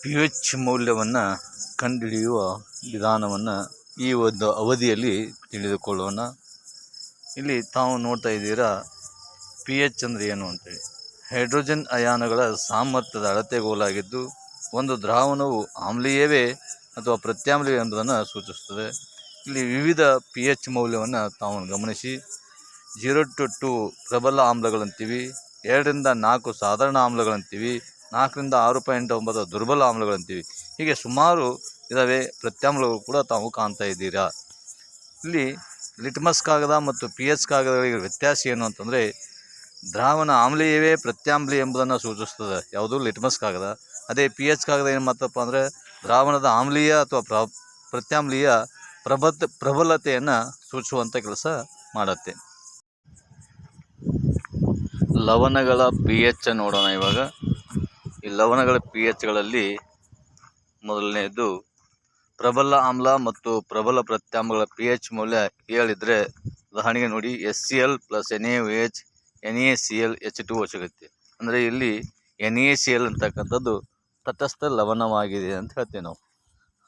P H ಮೌಲ್ಯವನ್ನು ಕಂಡುಹಿಡಿಯುವ ವಿಧಾನವನ್ನು ಈ ಒಂದು ಅವಧಿಯಲ್ಲಿ ತಿಳಿದುಕೊಳ್ಳೋಣ. ಇಲ್ಲಿ ತಾವು ನೋಡ್ತಾ ಇದ್ದೀರಾ ಪಿ ಎಚ್ ಅಂದರೆ ಏನು ಅಂತೇಳಿ. ಹೈಡ್ರೋಜನ್ ಅಯಾನಗಳ ಸಾಮರ್ಥ್ಯದ ಅಳತೆಗೋಲಾಗಿದ್ದು ಒಂದು ದ್ರಾವಣವು ಆಮ್ಲೀಯವೇ ಅಥವಾ ಪ್ರತ್ಯಾಮ್ಲೀಯ ಎಂಬುದನ್ನು ಸೂಚಿಸುತ್ತದೆ. ಇಲ್ಲಿ ವಿವಿಧ ಪಿ ಎಚ್ ಮೌಲ್ಯವನ್ನು ತಾವು ಗಮನಿಸಿ. ಜೀರೋ ಟು ಟು ಪ್ರಬಲ ಆಮ್ಲಗಳಂತೀವಿ, ಎರಡರಿಂದ ನಾಲ್ಕು ಸಾಧಾರಣ ಆಮ್ಲಗಳಂತೀವಿ ನಾಲ್ಕರಿಂದ ಆರು ಪಾಯಿಂಟ್ ಒಂಬತ್ತು ದುರ್ಬಲ ಆಮ್ಲಗಳಂತೀವಿ ಹೀಗೆ ಸುಮಾರು ಇದಾವೆ. ಪ್ರತ್ಯಾಮ್ಲಗಳು ಕೂಡ ತಾವು ಕಾಣ್ತಾ ಇದ್ದೀರಾ. ಇಲ್ಲಿ ಲಿಟ್ಮಸ್ ಕಾಗದ ಮತ್ತು ಪಿ ಎಚ್ ಕಾಗದಗಳಿಗೆ ವ್ಯತ್ಯಾಸ ಏನು ಅಂತಂದರೆ, ದ್ರಾವಣ ಆಮ್ಲೀಯವೇ ಪ್ರತ್ಯಾಮ್ಲೀಯ ಎಂಬುದನ್ನು ಸೂಚಿಸ್ತದೆ ಯಾವುದು? ಲಿಟ್ಮಸ್ ಕಾಗದ. ಅದೇ ಪಿ ಎಚ್ ಕಾಗದ ಏನು ಮಾತಪ್ಪ ಅಂದರೆ, ದ್ರಾವಣದ ಆಮ್ಲೀಯ ಅಥವಾ ಪ್ರ, ಪ್ರತ್ಯಾಮ್ಲೀಯ ಪ್ರಬತ್, ಪ್ರಬಲತೆಯನ್ನು ಸೂಚಿಸುವಂಥ ಕೆಲಸ ಮಾಡುತ್ತೆ. ಲವಣಗಳ ಪಿ ಎಚ್ ನೋಡೋಣ ಇವಾಗ. ಈ ಲವಣಗಳ ಪಿ ಎಚ್ಗಳಲ್ಲಿ ಮೊದಲನೆಯದು ಪ್ರಬಲ ಆಮ್ಲ ಮತ್ತು ಪ್ರಬಲ ಪ್ರತ್ಯಾಮ್ಲಗಳ ಪಿ ಎಚ್ ಮೌಲ್ಯ ಏಳಿದ್ರೆ ಉದಾಹರಣೆಗೆ ನೋಡಿ S C L plus N A H N A C L H two ಸಿಗುತ್ತೆ ಅಂದರೆ ಇಲ್ಲಿ ಎನ್ ಎ ಸಿ ಎಲ್ ಅಂತಕ್ಕಂಥದ್ದು ತಟಸ್ಥ ಲವಣವಾಗಿದೆ ಅಂತ ಹೇಳ್ತೇವೆ ನಾವು.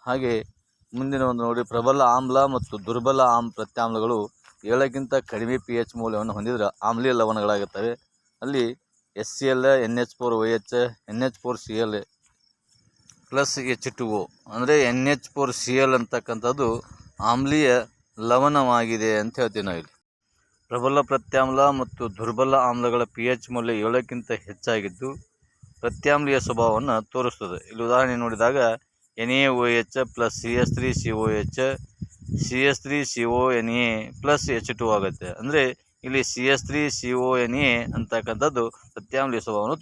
ಹಾಗೆ ಮುಂದಿನ ಒಂದು ನೋಡಿ ಪ್ರಬಲ ಆಮ್ಲ ಮತ್ತು ದುರ್ಬಲ ಆಮ್ ಪ್ರತ್ಯಾಮ್ಲಗಳು ಏಳಕ್ಕಿಂತ ಕಡಿಮೆ ಪಿ ಎಚ್ ಮೌಲ್ಯವನ್ನು ಹೊಂದಿದ್ರೆ ಆಮ್ಲೀಯ ಲವಣಗಳಾಗುತ್ತವೆ. ಅಲ್ಲಿ S C L N H four O H N H four C L plus H two O ಅಂದರೆ N H four C L ಅಂತಕ್ಕಂಥದ್ದು ಆಮ್ಲೀಯ ಲವಣವಾಗಿದೆ ಅಂತ ಹೇಳ್ತೀವಿ ನಾವು ಇಲ್ಲಿ ಪ್ರಬಲ ಪ್ರತ್ಯಾಮ್ಲ ಮತ್ತು ದುರ್ಬಲ ಆಮ್ಲಗಳ ಪಿ ಎಚ್ ಮೌಲ್ಯ ಏಳಕ್ಕಿಂತ ಹೆಚ್ಚಾಗಿದ್ದು ಪ್ರತ್ಯಾಮ್ಲೀಯ ಸ್ವಭಾವವನ್ನು ತೋರಿಸ್ತದೆ. ಇಲ್ಲಿ ಉದಾಹರಣೆ ನೋಡಿದಾಗ N A O H plus C S three C O H C S three C O N A plus H two ಆಗುತ್ತೆ. ಅಂದರೆ ಇಲ್ಲಿ C S three C O N A